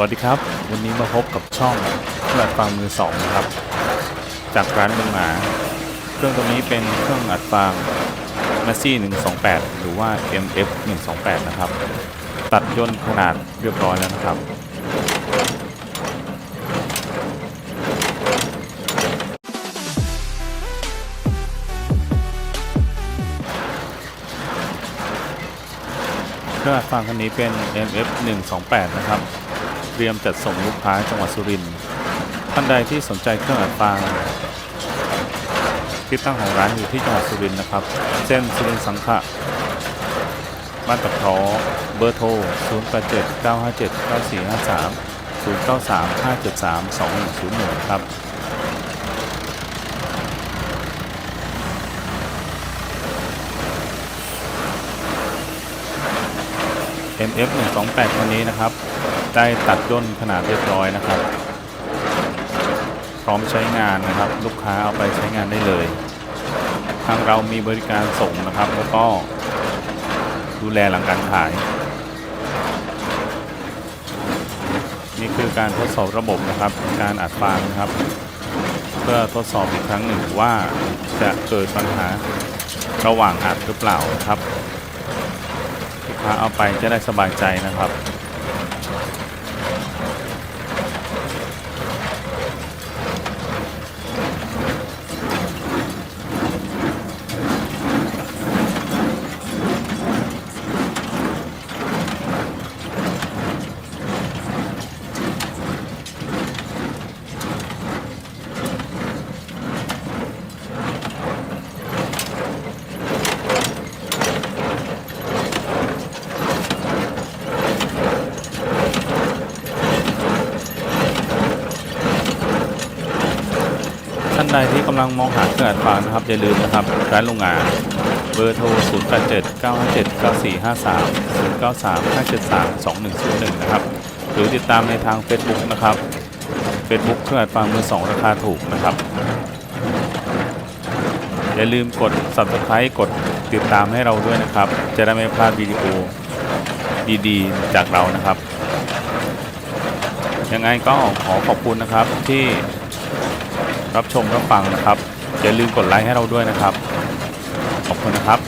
วัสดีครับ วันนี้มาพบกับช่องเครื่องอัดฟางมือสองนะครับ จากร้านเมืองหมา เครื่องตัวนี้เป็นเครื่องอัดฟาง m a s s i 128 หรือว่า MF 128นะครับ ตัดย่นขนาดเรียบร้อยแล้วนะครับ เครื่องอัดฟางคันนี้เป็น MF 128 นะครับ เตรียมจัดส่งลูกค้าจังหวัดสุรินทร์ท่านใดที่สนใจเครื่องอัดฟางที่ตั้งของร้านอยู่ที่จังหวัดสุรินทร์นะครับเส้นสุรินทร์สังขะบ้านตะเคราะเบอร์โทร 087 957 9453 093 573 2101 ครับ MF 128วันนี้นะครับ ได้ตัดย่นขนาดเรียบร้อยนะครับ พร้อมใช้งานนะครับ ลูกค้าเอาไปใช้งานได้เลย ทางเรามีบริการส่งนะครับ แล้วก็ดูแลหลังการขาย นี่คือการทดสอบระบบนะครับ การอัดฟางนะครับ เพื่อทดสอบอีกครั้งหนึ่งว่าจะเกิดปัญหาระหว่างอัดหรือเปล่านะครับลูกค้าเอาไปจะได้สบายใจนะครับานใดที่กำลังมองหาเครื่องอัดฟางนะครับ อย่าลืมนะครับ ร้านโรงงาน เบอร์โทร 0 8 7 9 5 7 9 4 5 3 0 9 3 5 7 3 2 1 0 1 นะครับ หรือติดตามในทาง Facebook นะครับ Facebook เครื่องอัดฟางมือสองราคาถูกนะครับ อย่าลืมกด Subscribe กดติดตามให้เราด้วยนะครับ จะได้ไม่พลาดวิดีโอดีๆ จากเรานะครับ ยังไงก็ขอขอบคุณนะครับที่ รับชมรับฟังนะครับอย่าลืมกดไลค์ให้เราด้วยนะครับ ขอบคุณนะครับ